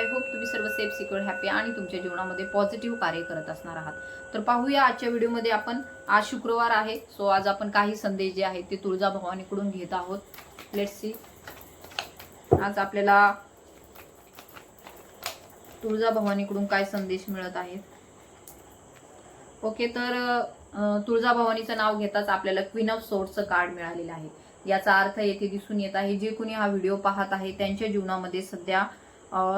I hope तुम्ही सर्व safe secure happy आणि तुमच्या जीवनामध्ये पॉझिटिव्ह कार्य करत असणार आहात. तर पाहूया आजच्या व्हिडिओमध्ये आपण आज शुक्रवार आहे सो आज आपण काही संदेश जे आहेत ते तुळजा भवानीकडून घेत आहोत. लेट सी आज आपल्याला तुळजा भवानीकडून काय संदेश मिळत आहेत ओके तर तुळजा भवानीचं नाव घेताच आपल्याला क्वीन ऑफ सोर्टचं कार्ड मिळालेलं आहे. याचा अर्थ येथे दिसून येत आहे जे कोणी हा व्हिडिओ पाहत आहे त्यांच्या जीवनामध्ये सध्या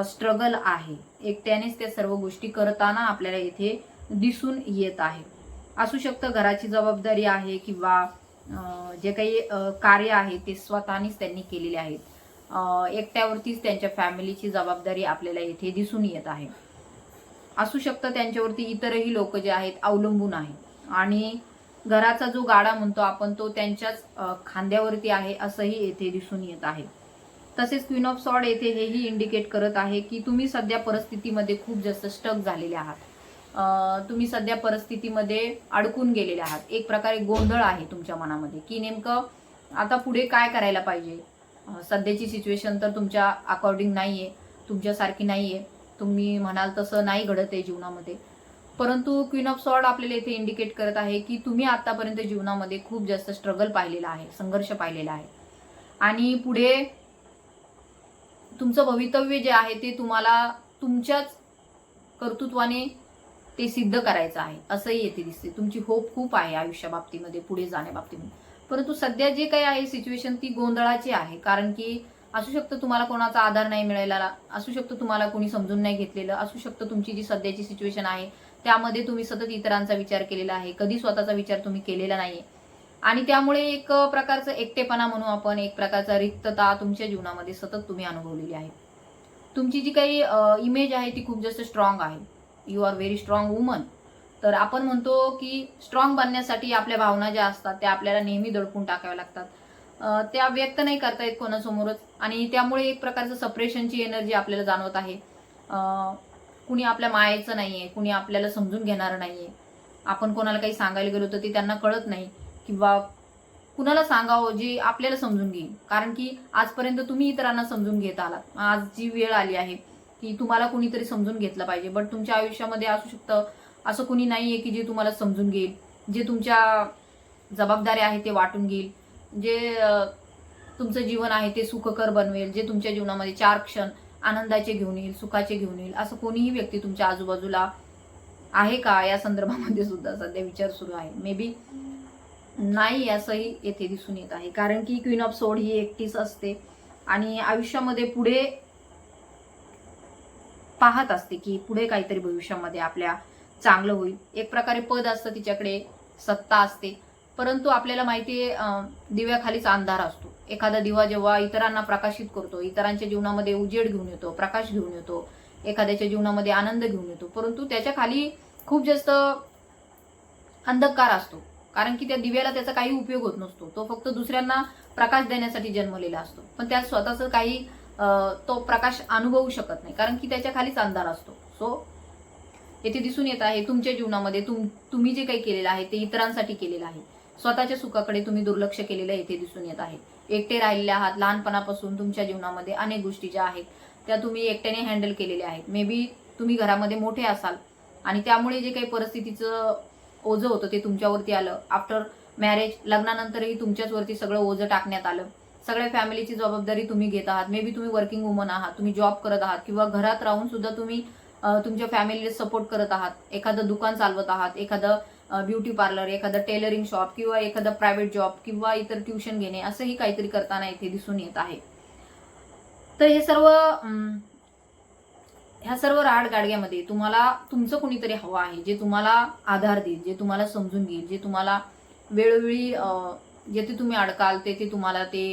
स्ट्रगल आहे. एकट्यानेच त्या सर्व गोष्टी करताना आपल्याला येथे दिसून येत आहे. असू शकतं घराची जबाबदारी आहे किंवा जे काही कार्य आहे ते स्वतःनीच त्यांनी केलेले आहेत. एकट्यावरतीच त्यांच्या फॅमिलीची जबाबदारी आपल्याला येथे दिसून येत आहे. असू शकतं त्यांच्यावरती इतरही लोक जे आहेत अवलंबून आहे आणि घराचा जो गाडा म्हणतो आपण तो त्यांच्याच खांद्यावरती आहे असंही येथे दिसून येत आहे. तसेच क्वीन ऑफ सॉड येथे हेही इंडिकेट करत आहे की तुम्ही सध्या परिस्थितीमध्ये खूप जास्त स्टक झालेले आहात. तुम्ही सध्या परिस्थितीमध्ये अडकून गेलेले आहात. एक प्रकारे गोंधळ आहे तुमच्या मनामध्ये की नेमकं आता पुढे काय करायला पाहिजे? सध्याची सिच्युएशन तर तुमच्या अकॉर्डिंग नाही आहे तुमच्यासारखी नाही आहे तुम्ही म्हणाल तसं नाही घडत आहे जीवनामध्ये. परंतु क्वीन ऑफ सॉर्ड आपल्याला इथे इंडिकेट करत आहे की तुम्ही आतापर्यंत जीवनामध्ये खूप जास्त स्ट्रगल पाहिलेला आहे संघर्ष पाहिलेला आहे. आणि पुढे तुमचं भवितव्य जे आहे ते तुम्हाला तुमच्याच कर्तृत्वाने ते सिद्ध करायचं आहे. असंही येते दिसते. तुमची होप खूप आहे आयुष्या बाबतीमध्ये पुढे जाण्याबाबतीमध्ये परंतु सध्या जे काही आहे सिच्युएशन ती गोंधळाची आहे. कारण की असू शकतं तुम्हाला कोणाचा आधार नाही मिळालेला असू शकतं तुम्हाला कोणी समजून नाही घेतलेलं असू शकतं तुमची जी सध्याची सिच्युएशन आहे त्यामध्ये तुम्ही सतत इतरांचा विचार केलेला आहे. कधी स्वतःचा विचार तुम्ही केलेला नाहीये. आणि त्यामुळे एक प्रकारचं एकटेपणा म्हणू आपण एक प्रकारचा रिक्तता तुमच्या जीवनामध्ये सतत तुम्ही अनुभवलेली आहे. तुमची जी काही इमेज आहे ती खूप जास्त स्ट्रॉंग आहे. You are very strong woman तर आपण म्हणतो की स्ट्रॉंग बनण्यासाठी आपल्या भावना ज्या असतात त्या आपल्याला नेहमी दडपून टाकाव्या लागतात. त्या व्यक्त नाही करता येत कोणासमोरच आणि त्यामुळे एक प्रकारचं सपरेशनची एनर्जी आपल्याला जाणवत आहे. कुणी आपल्या मायेचं नाहीये कुणी आपल्याला समजून घेणारं नाहीये. आपण कोणाला काही सांगायला गेलो तर ते त्यांना कळत नाही. किंवा कुणाला सांगावं जे आपल्याला समजून घेईल कारण की आजपर्यंत तुम्ही इतरांना समजून घेत आलात. आज जी वेळ आली आहे की तुम्हाला कुणीतरी समजून घेतलं पाहिजे. बट तुमच्या आयुष्यामध्ये असू शकतं असं कुणी नाहीये की जे तुम्हाला समजून घेईल. जे तुमच्या जबाबदाऱ्या आहेत ते वाटून घेईल. जे तुमचं जीवन आहे ते सुखकर बनवेल. जे तुमच्या जीवनामध्ये चार क्षण आनंदाचे घेऊन येईल सुखाचे घेऊन येईल असं कोणीही व्यक्ती तुमच्या आजूबाजूला आहे का? या संदर्भामध्ये सुद्धा सध्या विचार सुरू आहे. मे बी नाही असंही येथे दिसून येत आहे. कारण की क्वीन ऑफ सोड ही एकटीच असते. आणि आयुष्यामध्ये पुढे पाहत असते की पुढे काहीतरी भविष्यामध्ये आपल्या चांगलं होईल. एक प्रकारे पद असतं तिच्याकडे सत्ता असते. परंतु आपल्याला माहिती आहे दिव्याखालीच अंधार असतो. एखादा दिवा जेव्हा इतरांना प्रकाशित करतो इतरांच्या जीवनामध्ये उजेड घेऊन येतो प्रकाश घेऊन येतो एखाद्याच्या जीवनामध्ये आनंद घेऊन येतो. परंतु त्याच्याखाली खूप जास्त अंधकार असतो. कारण की त्या दिव्याला त्याचा काही उपयोग होत नसतो. तो फक्त दुसऱ्यांना प्रकाश देण्यासाठी जन्मलेला असतो. पण त्यात स्वतःच काही तो प्रकाश अनुभवू शकत नाही. कारण की त्याच्या खालीच अंधार असतो. सो येथे दिसून येत आहे तुमच्या जीवनामध्ये तुम तुम्ही जे काही केलेलं आहे ते इतरांसाठी केलेलं आहे. स्वतःच्या सुखाकडे तुम्ही दुर्लक्ष केलेलं येथे दिसून येत आहे. एकटे राहिलेले आहात लहानपणापासून तुमच्या जीवनामध्ये अनेक गोष्टी ज्या आहेत त्या तुम्ही एकट्याने हँडल केलेल्या आहेत. मे बी तुम्ही घरामध्ये मोठे असाल आणि त्यामुळे जे काही परिस्थितीचं ओझं होतं ते तुमच्यावरती आलं. आफ्टर मॅरेज लग्नानंतरही तुमच्याच वरती सगळं ओझं टाकण्यात आलं. सगळ्या फॅमिलीची जबाबदारी तुम्ही घेत आहात. मे बी तुम्ही वर्किंग वुमन आहात तुम्ही जॉब करत आहात किंवा घरात राहून सुद्धा तुम्ही तुमच्या फॅमिलीला सपोर्ट करत आहात. एखादं दुकान चालवत आहात एखादं ब्युटी पार्लर एखादं टेलरिंग शॉप किंवा एखादं प्रायव्हेट जॉब किंवा इतर ट्युशन घेणे असंही काहीतरी करताना इथे दिसून येत आहे. तर हे सर्व ह्या सर्व राड गाडग्यामध्ये तुम्हाला तुमचं कुणीतरी हवं आहे जे तुम्हाला आधार देईल जे तुम्हाला समजून घेईल जे तुम्हाला वेळोवेळी जेथे तुम्ही अडकाल तेथे तुम्हाला ते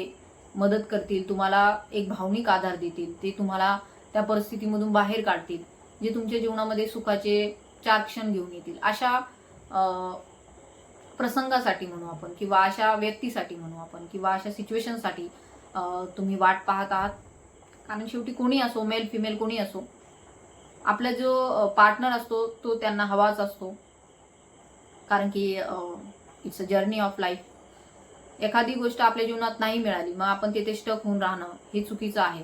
मदत करतील तुम्हाला एक भावनिक आधार देतील ते तुम्हाला त्या परिस्थितीमधून बाहेर काढतील जे तुमच्या जीवनामध्ये सुखाचे चार क्षण घेऊन येतील. अशा प्रसंगासाठी म्हणू आपण किंवा अशा व्यक्तीसाठी म्हणू आपण किंवा अशा सिच्युएशनसाठी तुम्ही वाट पाहत आहात. कारण शेवटी कोणी असो मेल फिमेल कोणी असो आपला जो पार्टनर असतो तो त्यांना हवाच असतो. कारण की it's a journey of life एखादी गोष्ट आपल्या जीवनात नाही मिळाली मग आपण तिथे स्टक होऊन राहणं हे चुकीचं आहे.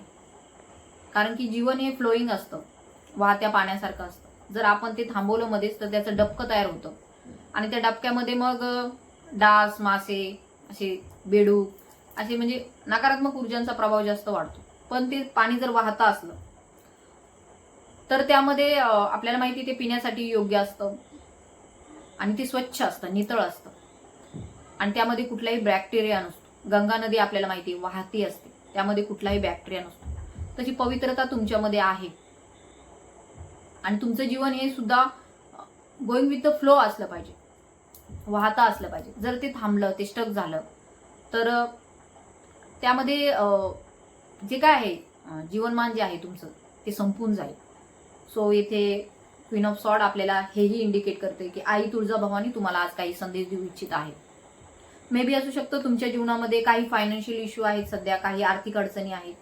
कारण की जीवन हे फ्लोईंग असतं वाहत्या पाण्यासारखं असतं. जर आपण ते थांबवलं मध्येच तर त्याचं डबकं तयार होतं. आणि त्या डबक्यामध्ये मग डास मासे असे बेडूक असे म्हणजे नकारात्मक ऊर्जांचा प्रभाव जास्त वाढतो. पण ते पाणी जर वाहतं असलं तर त्यामध्ये आपल्याला माहिती ते पिण्यासाठी योग्य असतं. आणि ते स्वच्छ असतं नितळ असतं. आणि त्यामध्ये कुठलाही बॅक्टेरिया नसतो. गंगा नदी आपल्याला माहिती आहे वाहती असते. त्यामध्ये कुठलाही बॅक्टेरिया नसतो. तशी पवित्रता तुमच्यामध्ये आहे. आणि तुमचं जीवन हे सुद्धा गोइंग विथ द फ्लो असलं पाहिजे. वाहता असलं पाहिजे. जर ते थांबलं ते स्टक झालं तर त्यामध्ये जे काय आहे जीवनमान जे आहे तुमचं ते संपून जाईल. सो येथे क्वीन ऑफ सॉड आपल्याला हेही इंडिकेट करते की आई तुळजाभवानी तुम्हाला आज काही संदेश देऊ इच्छित आहे. मे बी असू शकतं तुमच्या जीवनामध्ये काही फायनान्शियल इश्यू आहेत सध्या काही आर्थिक अडचणी आहेत.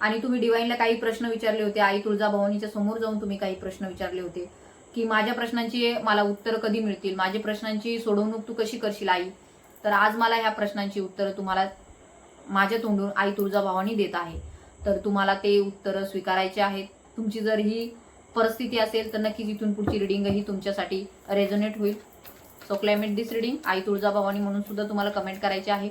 आणि तुम्ही डिवाईनला काही प्रश्न विचारले होते आई तुळजाभवानीच्या समोर जाऊन तुम्ही काही प्रश्न विचारले होते. की माझ्या प्रश्नांची मला उत्तर कधी मिळतील? माझ्या प्रश्नांची सोडवणूक तू कशी करशील आई? तर आज मला ह्या प्रश्नांची उत्तरं तुम्हाला माझ्या तोंडून आई तुळजाभवानी देत आहे. तर तुम्हाला ते उत्तरं स्वीकारायचे आहेत. तुमची जर ही परिस्थिती असेल तर नक्कीच इथून पुढची रिडिंगही तुमच्यासाठी रेझोनेट होईल. So claim it this reading आई तुळजाभवानी म्हणून सुद्धा तुम्हाला कमेंट करायचे आहे.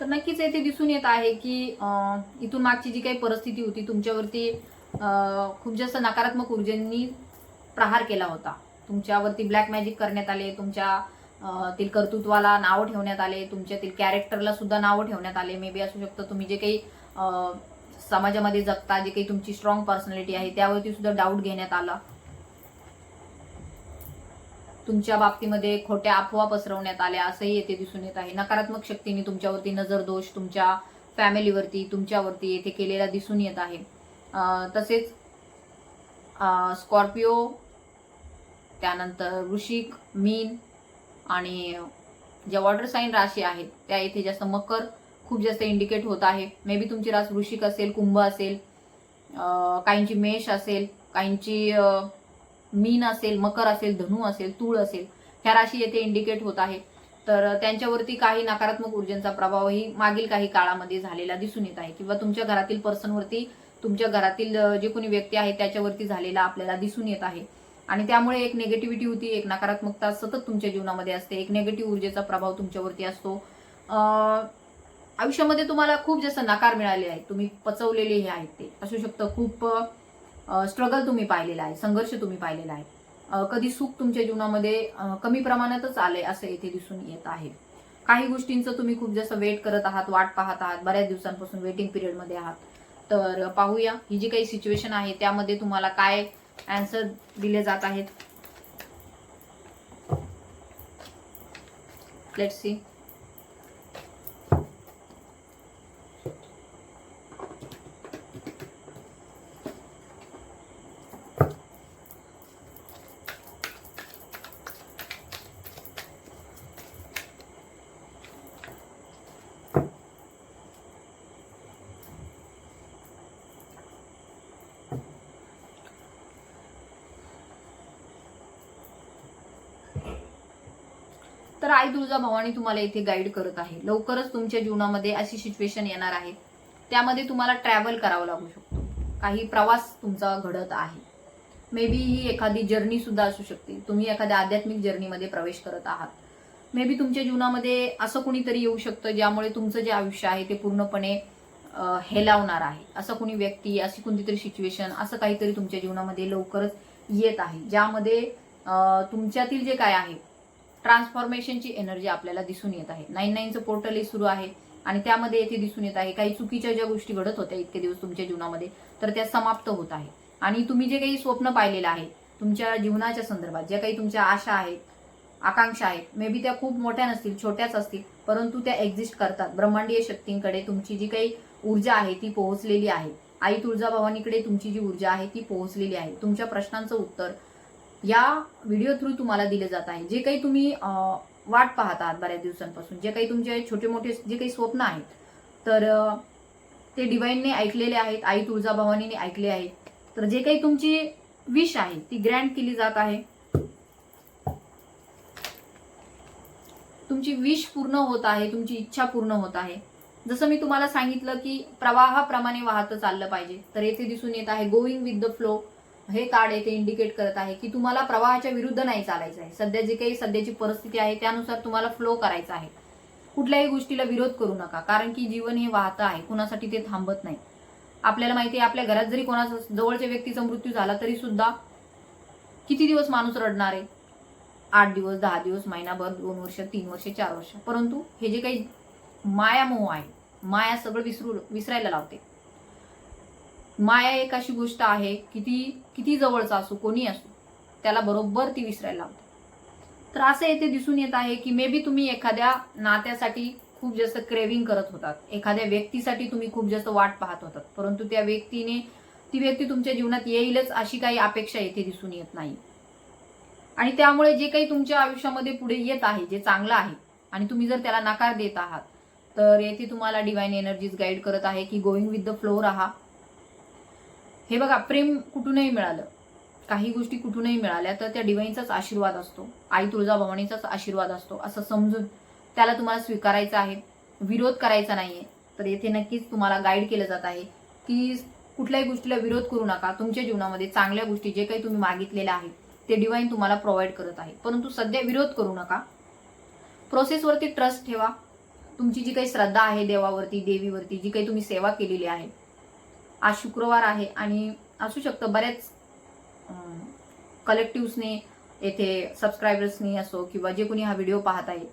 तर नक्कीच येथे दिसून येत आहे की इथून मागची जी काही परिस्थिती होती तुमच्यावरती खूप जास्त नकारात्मक ऊर्जेंनी प्रहार केला होता. तुमच्यावरती ब्लॅक मॅजिक करण्यात आले तुमच्या तील कर्तृत्वाला नावं ठेवण्यात आले तुमच्यातील कॅरेक्टरला सुद्धा नावं ठेवण्यात आले. मे बी असू शकतं तुम्ही जे काही समाजामध्ये जगता जे काही तुमची स्ट्रॉंग पर्सनॅलिटी आहे त्यावरती सुद्धा डाऊट घेण्यात आला. तुमच्या बाबतीमध्ये खोट्या अफवा पसरवण्यात आल्या असंही येथे दिसून येत आहे. नकारात्मक शक्तीने तुमच्यावरती नजर दोष तुमच्या फॅमिलीवरती तुमच्यावरती येथे केलेला दिसून येत आहे. तसेच स्कॉर्पिओ त्यानंतर वृश्चिक मीन आणि ज्या वॉटर साईन राशी आहेत त्या येथे जास्त मकर खूप जास्त इंडिकेट होत आहे. मे बी तुमची रास वृश्चिक असेल कुंभ असेल काहींची मेष असेल काहींची मीन असेल मकर असेल धनु असेल तूळ असेल ह्या राशी येथे इंडिकेट होत आहे. तर त्यांच्यावरती काही नकारात्मक ऊर्जेचा प्रभावही मागील काही काळामध्ये झालेला दिसून येत आहे किंवा तुमच्या घरातील पर्सनवरती तुमच्या घरातील जे कोणी व्यक्ती आहे त्याच्यावरती झालेला आपल्याला दिसून येत आहे. आणि त्यामुळे एक नेगेटिव्हिटी होती एक नकारात्मकता सतत तुमच्या जीवनामध्ये असते एक नेगेटिव्ह ऊर्जेचा प्रभाव तुमच्यावरती असतो. आयुष्यामध्ये तुम्हाला खूप जास्त नकार मिळाले आहेत. तुम्ही पचवलेले हे आहेत ते. असू शकतं खूप स्ट्रगल तुम्ही पाहिलेला आहे संघर्ष तुम्ही पाहिलेला आहे. कधी सुख तुमच्या जीवनामध्ये कमी प्रमाणातच आलंय असं येथे दिसून येत आहे. काही गोष्टींचं तुम्ही खूप जास्त वेट करत आहात वाट पाहत आहात बऱ्याच दिवसांपासून वेटिंग पिरियडमध्ये आहात. तर पाहूया ही जी काही सिच्युएशन आहे त्यामध्ये तुम्हाला काय अँसर दिले जात आहेत. लेट सी तर आई तुळजा भवानी तुम्हाला इथे गाईड करत आहे. लवकरच तुमच्या जीवनामध्ये अशी सिच्युएशन येणार आहे. त्यामध्ये तुम्हाला ट्रॅव्हल करावं लागू शकतो. काही प्रवास तुमचा घडत आहे. मे बी ही एखादी जर्नी सुद्धा असू शकते. तुम्ही एखाद्या आध्यात्मिक जर्नीमध्ये प्रवेश करत आहात. मे बी तुमच्या जीवनामध्ये असं कुणीतरी येऊ शकतं ज्यामुळे तुमचं जे आयुष्य आहे ते पूर्णपणे हेलावणार आहे. असं कुणी व्यक्ती अशी कोणतीतरी सिच्युएशन असं काहीतरी तुमच्या जीवनामध्ये लवकरच येत आहे. ज्यामध्ये तुमच्यातील जे काय आहे ट्रान्सफॉर्मेशनची एनर्जी आपल्याला दिसून येत आहे. नाईन नाईनचं पोर्टलही सुरू आहे आणि त्यामध्ये येथे दिसून येत आहे काही चुकीच्या ज्या गोष्टी घडत होत्या इतके दिवस तुमच्या जीवनामध्ये तर त्या समाप्त होत आहे आणि तुम्ही जे काही स्वप्न पाहिलेलं आहे तुमच्या जीवनाच्या संदर्भात ज्या काही तुमच्या आशा आहेत आकांक्षा आहेत मे बी त्या खूप मोठ्या नसतील छोट्याच असतील परंतु त्या एक्झिस्ट करतात. ब्रह्मांडीय शक्तींकडे तुमची जी काही ऊर्जा आहे ती पोहोचलेली आहे. आई तुळजाभवानीकडे तुमची जी ऊर्जा आहे ती पोहोचलेली आहे. तुमच्या प्रश्नांचं उत्तर या व्हिडिओ थ्रू तुम्हाला दिले जात आहे. जे काही तुम्ही वाट पाहता आहात बऱ्याच दिवसांपासून जे काही तुमचे छोटे मोठे जे काही स्वप्न आहेत तर ते डिवाईनने ऐकलेले आहेत आई तुळजा भवानीने ऐकले आहे तर जे काही तुमची विश आहे ती ग्रँड केली जात आहे. तुमची विश पूर्ण होत आहे तुमची इच्छा पूर्ण होत आहे. जसं मी तुम्हाला सांगितलं की प्रवाहाप्रमाणे वाहतं चाललं पाहिजे. तर येथे दिसून येत आहे गोविंग विथ द फ्लो हे कार्ड येथे इंडिकेट करत आहे की तुम्हाला प्रवाहाच्या विरुद्ध नाही चालायचं आहे. सध्या जे काही सध्याची परिस्थिती आहे त्यानुसार तुम्हाला फ्लो करायचा आहे. कुठल्याही गोष्टीला विरोध करू नका कारण की जीवन हे वाहतं आहे कुणासाठी ते थांबत नाही. आपल्याला माहिती आहे आपल्या घरात जरी कोणाचा जवळच्या व्यक्तीचा मृत्यू झाला तरी सुद्धा किती दिवस माणूस रडणार आहे? आठ दिवस दहा दिवस महिनाभर दोन वर्ष तीन वर्ष चार वर्ष. परंतु हे जे काही माया मोह आहे माया सगळं विसरू विसरायला लावते. माया एक अशी गोष्ट आहे किती किती जवळचा असो कोणी असो त्याला बरोबर ती विसरायला लावते. तर असं येथे दिसून येत आहे की मे बी तुम्ही एखाद्या नात्यासाठी खूप जास्त क्रेविंग करत होतात. एखाद्या व्यक्तीसाठी तुम्ही खूप जास्त वाट पाहत होतात. परंतु त्या व्यक्तीने ती व्यक्ती तुमच्या जीवनात येईलच अशी काही अपेक्षा येथे दिसून येत नाही. आणि त्यामुळे जे काही तुमच्या आयुष्यामध्ये पुढे येत आहे जे चांगलं आहे आणि तुम्ही जर त्याला नकार देत आहात तर येथे तुम्हाला डिवाइन एनर्जीज गाईड करत आहे की गोईंग विथ द फ्लो राहा. हे बघा प्रेम कुठूनही मिळालं काही गोष्टी कुठूनही मिळाल्या तर त्या डिवाईनचाच आशीर्वाद असतो. आई तुळजाभवानीचाच आशीर्वाद असतो असं समजून त्याला तुम्हाला स्वीकारायचं आहे. विरोध करायचा नाहीये तर येथे नक्कीच तुम्हाला गाईड केलं जात आहे की कुठल्याही गोष्टीला विरोध करू नका. तुमच्या जीवनामध्ये चांगल्या गोष्टी जे काही तुम्ही मागितलेल्या आहेत ते डिवाईन तुम्हाला प्रोव्हाइड करत आहे. परंतु सध्या विरोध करू नका. प्रोसेसवरती ट्रस्ट ठेवा. तुमची जी काही श्रद्धा आहे देवावरती देवीवरती जी काही तुम्ही सेवा केलेली आहे आज शुक्रवार आहे आणि असू शकतं बऱ्याच कलेक्टिव्सने येथे सबस्क्रायबर्सनी असो किंवा जे कोणी हा व्हिडिओ पाहत आहे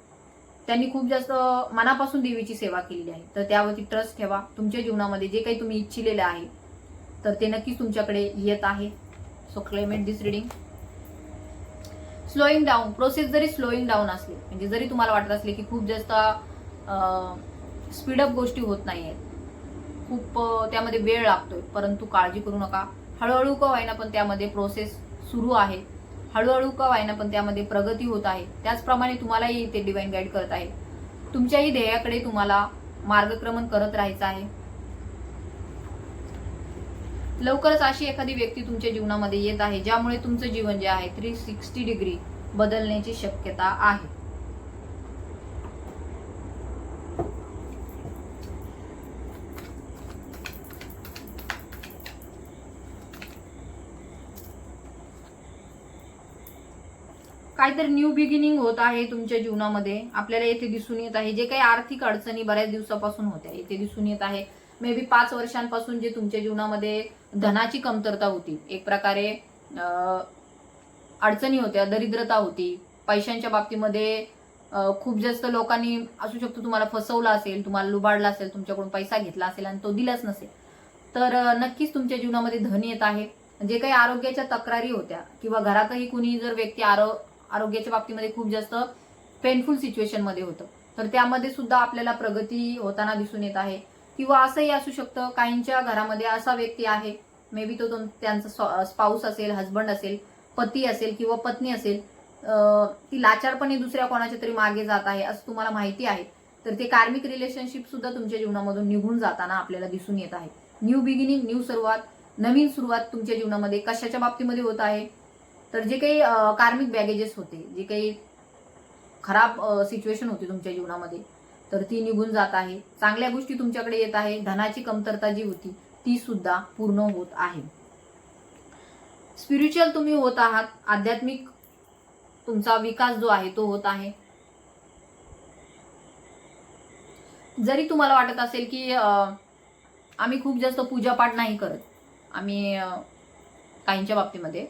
त्यांनी खूप जास्त मनापासून देवीची सेवा केलेली आहे. तर त्यावरती ट्रस्ट ठेवा. तुमच्या जीवनामध्ये जे काही तुम्ही इच्छिलेलं आहे तर ते नक्कीच तुमच्याकडे येत आहे. So climate this reading slowing down process जरी स्लोईंग डाऊन असली म्हणजे जरी तुम्हाला वाटत असले की खूप जास्त स्पीडअप गोष्टी होत नाही आहेत खूप त्यामध्ये वेळ लागतोय. परंतु काळजी करू नका. हळूहळू का व्हायना पण त्यामध्ये प्रोसेस सुरू आहे. हळूहळू का व्हायना पण त्यामध्ये प्रगती होत आहे. त्याचप्रमाणे तुम्हालाही ते डिवाईन गाईड करत आहे. तुमच्याही ध्येयाकडे तुम्हाला मार्गक्रमण करत राहायचं आहे. लवकरच अशी एखादी व्यक्ती तुमच्या जीवनामध्ये येत आहे ज्यामुळे तुमचं जीवन जे आहे थ्री सिक्स्टी डिग्री बदलण्याची शक्यता आहे. काहीतरी न्यू बिगिनिंग होत आहे तुमच्या जीवनामध्ये. आपल्याला येथे दिसून येत आहे. जे काही आर्थिक अडचणी बऱ्याच दिवसापासून होत्या. येथे दिसून येत आहे. मे बी पाच वर्षांपासून जे तुमच्या जीवनामध्ये धनाची कमतरता होती. एक प्रकारे अडचणी होत्या दरिद्रता होती. पैशांच्या बाबतीमध्ये खूप जास्त लोकांनी असू शकतो तुम्हाला फसवलं असेल तुम्हाला लुबाडला असेल तुमच्याकडून पैसा घेतला असेल आणि तो दिलाच नसेल. तर नक्कीच तुमच्या जीवनामध्ये धन येत आहे. जे काही आरोग्याच्या तक्रारी होत्या किंवा घरातही कुणी जर व्यक्ती आरो आरोग्याच्या बाबतीमध्ये खूप जास्त पेनफुल सिच्युएशनमध्ये होतं. तर त्यामध्ये सुद्धा आपल्याला प्रगती होताना दिसून येत आहे. किंवा असंही असू शकतं काहींच्या घरामध्ये असा व्यक्ती आहे मे बी तो तुम- त्यांचा स्पाऊस असेल हजबंड असेल पती असेल किंवा पत्नी असेल ती लाचारपणे दुसऱ्या कोणाच्या तरी मागे जात आहे असं तुम्हाला माहिती आहे. तर ते कार्मिक रिलेशनशिप सुद्धा तुमच्या जीवनामधून निघून जाताना आपल्याला दिसून येत आहे. न्यू बिगिनिंग न्यू सुरुवात नवीन सुरुवात तुमच्या जीवनामध्ये कशाच्या बाबतीमध्ये होत आहे? तर जे काही कार्मिक बॅगेजेस होते जे काही खराब सिच्युएशन होती तुमच्या जीवनामध्ये तर ती निघून जात आहे. चांगल्या गोष्टी तुमच्याकडे येत आहे. धनाची कमतरता जी होती ती सुद्धा पूर्ण होत आहे. स्पिरिच्युअल तुम्ही होत आहात. आध्यात्मिक तुमचा विकास जो आहे तो होत आहे. जरी तुम्हाला वाटत असेल की आम्ही खूप जास्त पूजापाठ नाही करत. आम्ही काहींच्या बाबतीमध्ये.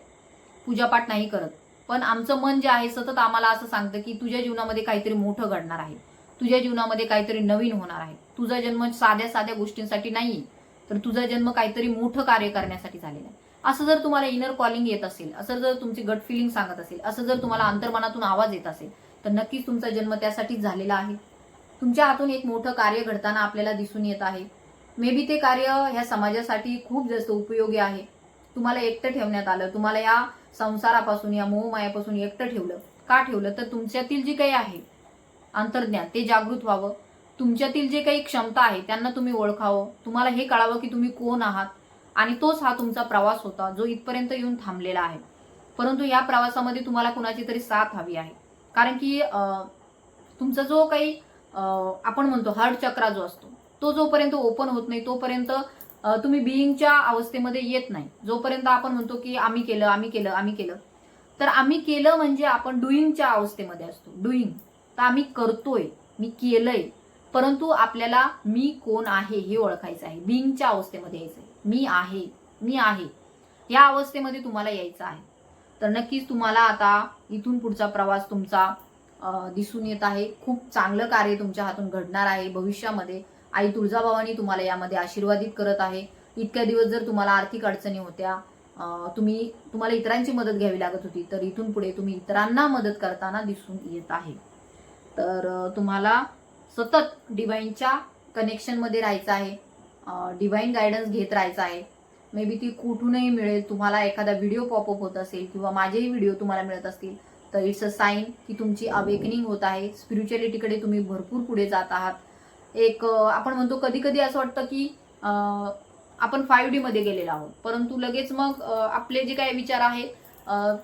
पूजापाठ नाही करत. पण आमचं मन जे आहे सतत आम्हाला असं सांगतं की तुझ्या जीवनामध्ये काहीतरी मोठं घडणार आहे. तुझ्या जीवनामध्ये काहीतरी नवीन होणार आहे. तुझा जन्म साध्या साध्या गोष्टींसाठी नाही तर तुझा जन्म काहीतरी मोठं कार्य करण्यासाठी झालेला आहे. असं जर तुम्हाला इनर कॉलिंग येत असेल असं जर तुमची गट फिलिंग सांगत असेल असं जर तुम्हाला अंतर्मनातून आवाज येत असेल तर नक्कीच तुमचा जन्म त्यासाठीच झालेला आहे. तुमच्या हातून एक मोठं कार्य घडताना आपल्याला दिसून येत आहे. मे बी ते कार्य ह्या समाजासाठी खूप जास्त उपयोगी आहे. तुम्हाला एकटं ठेवण्यात आलं तुम्हाला या संसारापासून या मोहमायापासून एकटं ठेवलं. का ठेवलं? तर तुमच्यातील जे काही आहे अंतर्ज्ञान ते जागृत व्हावं. तुमच्यातील जे काही क्षमता आहे त्यांना तुम्ही ओळखावं. तुम्हाला हे कळावं की तुम्ही कोण आहात. आणि तोच हा तुमचा प्रवास होता जो इथपर्यंत येऊन थांबलेला आहे. परंतु या प्रवासामध्ये तुम्हाला कुणाची तरी साथ हवी आहे. कारण की तुमचा जो काही आपण म्हणतो हार्ट चक्रा जो असतो तो जोपर्यंत ओपन होत नाही तोपर्यंत तुम्ही बिईंगच्या अवस्थेमध्ये येत नाही. जोपर्यंत आपण म्हणतो की आम्ही केलं आम्ही केलं आम्ही केलं. तर आम्ही केलं म्हणजे आपण डुईंगच्या अवस्थेमध्ये असतो. डुईंग तर आम्ही करतोय मी केलंय. परंतु आपल्याला मी कोण आहे हे ओळखायचं आहे. बिईंगच्या अवस्थेमध्ये यायचं आहे. मी आहे मी आहे. या अवस्थेमध्ये तुम्हाला यायचं आहे. तर नक्कीच तुम्हाला आता इथून पुढचा प्रवास तुमचा दिसून येत आहे. खूप चांगलं कार्य तुमच्या हातून घडणार आहे भविष्यामध्ये. आई तुळजाभवानी तुम्हाला यामध्ये आशीर्वादित करत आहे. इतक्या दिवस जर तुम्हाला आर्थिक अडचणी होत्या तुम्ही तुम्हाला इतरांची मदत घ्यावी लागत होती तर इथून पुढे तुम्ही इतरांना मदत करताना दिसून येत आहे. तर तुम्हाला सतत डिवाईनच्या कनेक्शनमध्ये राहायचं आहे डिवाईन गायडन्स घेत राहायचं आहे. मे बी ती कुठूनही मिळेल तुम्हाला एखादा व्हिडिओ पॉपअप होत असेल किंवा माझेही व्हिडिओ तुम्हाला मिळत असतील तर इट्स अ साईन की तुमची अवेकनिंग होत आहे. स्पिरिच्युअलिटीकडे तुम्ही भरपूर पुढे जात आहात. एक आपण म्हणतो कधी कधी असं वाटतं की आपण फाईव्ह डी मध्ये गेलेलो आहोत. परंतु लगेच मग आपले जे काही विचार आहेत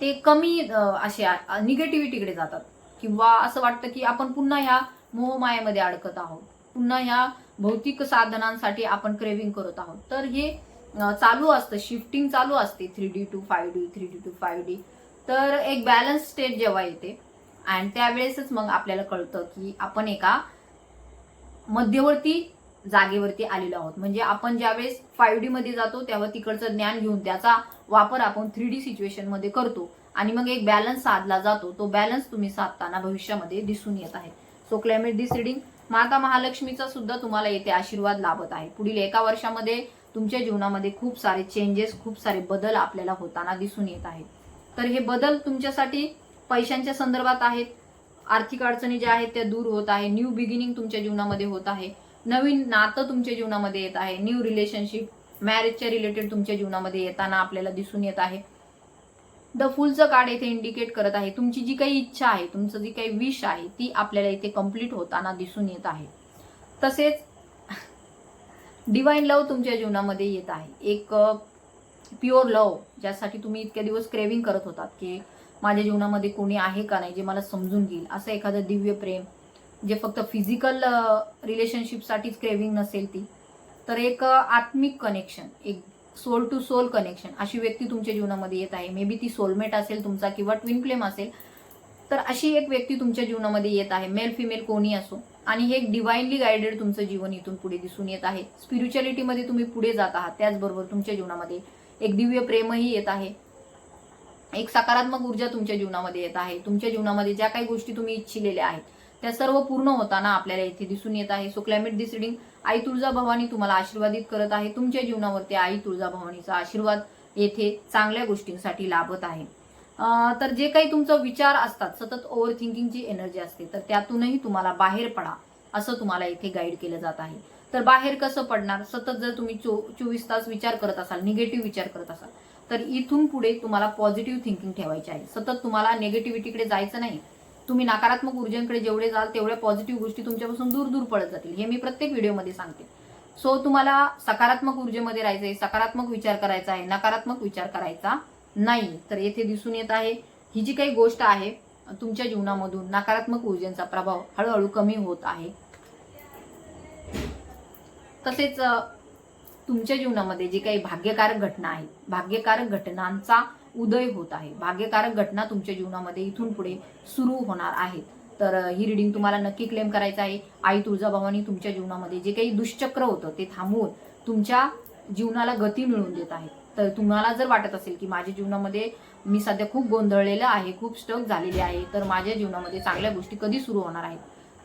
ते कमी असे निगेटिव्हिटीकडे जातात. किंवा असं वाटतं की आपण पुन्हा ह्या मोहमायामध्ये अडकत आहोत. पुन्हा ह्या भौतिक साधनांसाठी आपण क्रेविंग करत आहोत. तर हे चालू असतं. शिफ्टिंग चालू असते. Three D two five D three D two five D तर एक बॅलन्स स्टेट जेव्हा येते आणि त्यावेळेसच मग आपल्याला कळतं की आपण एका मध्यवर्ती जागेवरती आलेलो आहोत. म्हणजे आपण ज्यावेळेस फायव्ह डी मध्ये जातो तेव्हा तिकडचं ज्ञान घेऊन त्याचा वापर आपण थ्री डी सिच्युएशनमध्ये करतो. आणि मग एक बॅलन्स साधला जातो. तो बॅलन्स तुम्ही साधताना भविष्यामध्ये दिसून येत आहे. सो क्लायमेट दिस रिडिंग माता महालक्ष्मीचा सुद्धा तुम्हाला येथे आशीर्वाद लाभत आहे. पुढील एका वर्षामध्ये तुमच्या जीवनामध्ये खूप सारे चेंजेस खूप सारे बदल आपल्याला होताना दिसून येत आहेत. तर हे बदल तुमच्यासाठी पैशांच्या संदर्भात आहेत. आर्थिक अडचणी ज्या आहेत त्या दूर होत आहे. न्यू बिगिनिंग तुमच्या जीवनामध्ये होत आहे. नवीन नातं तुमच्या जीवनामध्ये येत आहे. न्यू रिलेशनशिप मॅरेजच्या रिलेटेड तुमच्या जीवनामध्ये येताना आपल्याला दिसून येत आहे. द फुलचं कार्ड येथे इंडिकेट करत आहे. तुमची जी काही इच्छा आहे तुमचं जी काही विश आहे ती आपल्याला इथे कंप्लीट होताना दिसून येत आहे. तसेच डिवाइन लव तुमच्या जीवनामध्ये येत आहे. एक uh, प्युअर लव ज्यासाठी तुम्ही इतक्या दिवस क्रेविंग करत होतात की माझ्या जीवनामध्ये कोणी आहे का नाही जे मला समजून घेईल? असं एखादं दिव्य प्रेम जे फक्त फिजिकल रिलेशनशिपसाठीच क्रेविंग नसेल ती तर एक आत्मिक कनेक्शन एक सोल टू सोल कनेक्शन अशी व्यक्ती तुमच्या जीवनामध्ये येत आहे. मे बी ती सोलमेट असेल तुमचा किंवा ट्विन फ्लेम असेल तर अशी एक व्यक्ती तुमच्या जीवनामध्ये येत आहे. मेल फिमेल कोणी असो. आणि हे एक डिवाइनली गायडेड तुमचं जीवन इथून पुढे दिसून येत आहे. स्पिरिच्युअलिटीमध्ये तुम्ही पुढे जात आहात. त्याचबरोबर तुमच्या जीवनामध्ये एक दिव्य प्रेमही येत आहे. एक सकारात्मक ऊर्जा तुमच्या जीवनामध्ये येत आहे. तुमच्या जीवनामध्ये ज्या काही गोष्टी तुम्ही इच्छिलेल्या आहेत त्या सर्व पूर्ण होताना आपल्याला इथे दिसून येत आहे. So claim it this reading आई तुळजा भवानी तुम्हाला आशीर्वादित करत आहे. तुमच्या जीवनावरती आई तुळजा भवानीचा आशीर्वाद येथे चांगल्या गोष्टींसाठी लाभत आहे. तर जे काही तुमचं विचार असतात सतत ओव्हर थिंकिंगची एनर्जी असते तर त्यातूनही तुम्हाला बाहेर पडा असं तुम्हाला इथे गाईड केलं जात आहे. तर बाहेर कसं पडणार? सतत जर तुम्ही चो चोवीस तास विचार करत असाल निगेटिव्ह विचार करत असाल तर इथून पुढे तुम्हाला पॉझिटिव्ह थिंकिंग ठेवायची आहे. सतत तुम्हाला निगेटिव्हिटीकडे जायचं नाही. तुम्ही नकारात्मक ऊर्जेकडे जेवढे जाल तेवढ्या पॉझिटिव्ह गोष्टी तुमच्यापासून दूर दूर पडत जातील. हे मी प्रत्येक व्हिडिओमध्ये सांगते. सो तुम्हाला सकारात्मक ऊर्जेमध्ये राहायचं आहे सकारात्मक विचार करायचा आहे नकारात्मक विचार करायचा नाही. तर येथे दिसून येत आहे ही जी काही गोष्ट आहे तुमच्या जीवनामधून नकारात्मक ऊर्जेचा प्रभाव हळूहळू कमी होत आहे. तसेच तुमच्या जीवनामध्ये जी काही भाग्यकारक घटना आहेत भाग्यकारक घटनांचा उदय होत आहे भाग्यकारक घटना तुमच्या जीवनामध्ये इथून पुढे सुरू होणार आहेत. तर ही रिडिंग तुम्हाला नक्की क्लेम करायचं आहे. आई तुळजाभवानी तुमच्या जीवनामध्ये जे काही दुष्चक्र होतं ते थांबवून तुमच्या जीवनाला गती मिळवून देत आहे तर तुम्हाला जर वाटत असेल की माझ्या जीवनामध्ये मी सध्या खूप गोंधळलेलं आहे खूप स्टक झालेले आहे तर माझ्या जीवनामध्ये चांगल्या गोष्टी कधी सुरू होणार आहेत?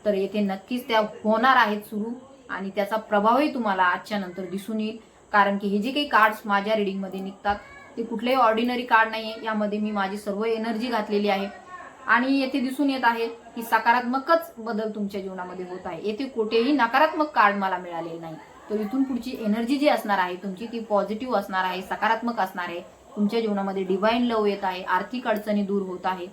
तर येथे नक्कीच त्या होणार आहेत सुरू आणि त्याचा प्रभावही तुम्हाला आजच्या नंतर दिसून येईल. कारण की हे जे काही कार्ड्स माझ्या रिडिंगमध्ये निघतात ते कुठलेही ऑर्डिनरी कार्ड नाही आहे यामध्ये मी माझी सर्व एनर्जी घातलेली आहे. आणि येथे दिसून येत आहे की सकारात्मकच बदल तुमच्या जीवनामध्ये होत आहे. येथे कुठेही नकारात्मक कार्ड मला मिळालेले नाही. तर इथून पुढची एनर्जी जी असणार आहे तुमची ती पॉझिटिव्ह असणार आहे सकारात्मक असणार आहे. तुमच्या जीवनामध्ये डिवाईन लव येत आहे आर्थिक अडचणी दूर होत आहे.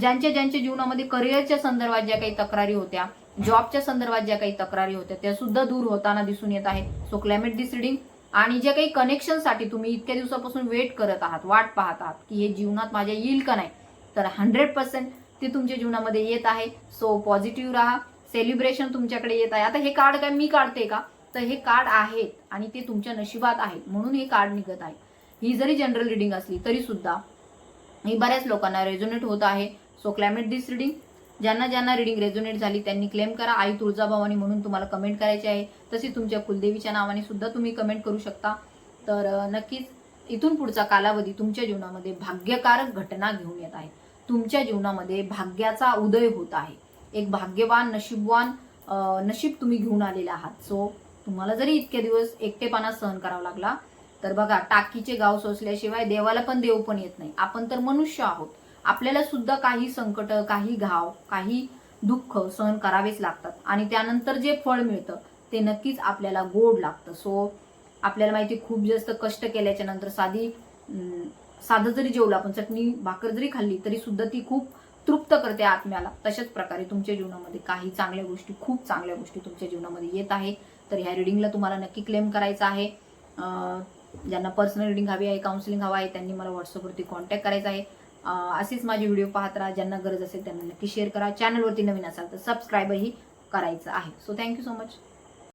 ज्यांच्या ज्यांच्या जीवनामध्ये करिअरच्या संदर्भात ज्या काही तक्रारी होत्या जॉबच्या संदर्भात ज्या काही तक्रारी होत्या त्या सुद्धा दूर होताना दिसून येत आहे सो क्लायमेट दिस रिडिंग आणि जे काही कनेक्शनसाठी तुम्ही इतक्या दिवसापासून वेट करत आहात वाट पाहत आहात की हे जीवनात माझ्या येईल का नाही तर हंड्रेड पर्सेंट ते तुमच्या जीवनामध्ये येत आहे. सो पॉझिटिव्ह राहा सेलिब्रेशन तुमच्याकडे येत आहे. आता हे कार्ड काय मी काढते का? तर हे कार्ड आहेत आणि ते तुमच्या नशिबात आहेत म्हणून हे कार्ड निघत आहे. ही जरी जनरल रिडिंग असली तरी सुद्धा ही बऱ्याच लोकांना रेझोनेट होत आहे. सो क्लायमेट दिस रिडिंग ज्यांना ज्यांना रिडिंग रेझोनेट झाली त्यांनी क्लेम करा. आई तुळजाभवानी म्हणून तुम्हाला कमेंट करायची आहे. तशी तुमच्या कुलदेवीच्या नावाने सुद्धा तुम्ही कमेंट करू शकता. तर नक्कीच इथून पुढचा कालावधी तुमच्या जीवनामध्ये भाग्यकारक घटना घेऊन येत आहे. तुमच्या जीवनामध्ये भाग्याचा उदय होत आहे. एक भाग्यवान नशीबवान नशीब तुम्ही घेऊन आलेले आहात. सो तुम्हाला जरी इतके दिवस एकटेपणा सहन करावा लागला तर बघा टाकीचे गाव सोसल्याशिवाय देवाला पण देव पण येत नाही. आपण तर मनुष्य आहोत. आपल्याला सुद्धा काही संकट काही घाव काही दुःख सहन करावेच लागतात. आणि त्यानंतर जे फळ मिळतं ते नक्कीच आपल्याला गोड लागतं. सो आपल्याला माहिती खूप जास्त कष्ट केल्याच्यानंतर साधी साधं जरी जेवलं आपण चटणी भाकर जरी खाल्ली तरी सुद्धा ती खूप तृप्त करते आत्म्याला. तशाच प्रकारे तुमच्या जीवनामध्ये काही चांगल्या गोष्टी खूप चांगल्या गोष्टी तुमच्या जीवनामध्ये येत आहे. तर ह्या रिडिंगला तुम्हाला नक्की क्लेम करायचं आहे. ज्यांना पर्सनल रिडिंग हवी आहे काउन्सिलिंग हवं आहे त्यांनी मला व्हॉट्सअपवरती कॉन्टॅक्ट करायचा आहे. असेच माझे व्हिडिओ पाहत राहा. ज्यांना गरज असेल त्यांना नक्की शेअर करा. चॅनलवरती नवीन असाल तर सबस्क्राईबही करायचं आहे. So thank you so much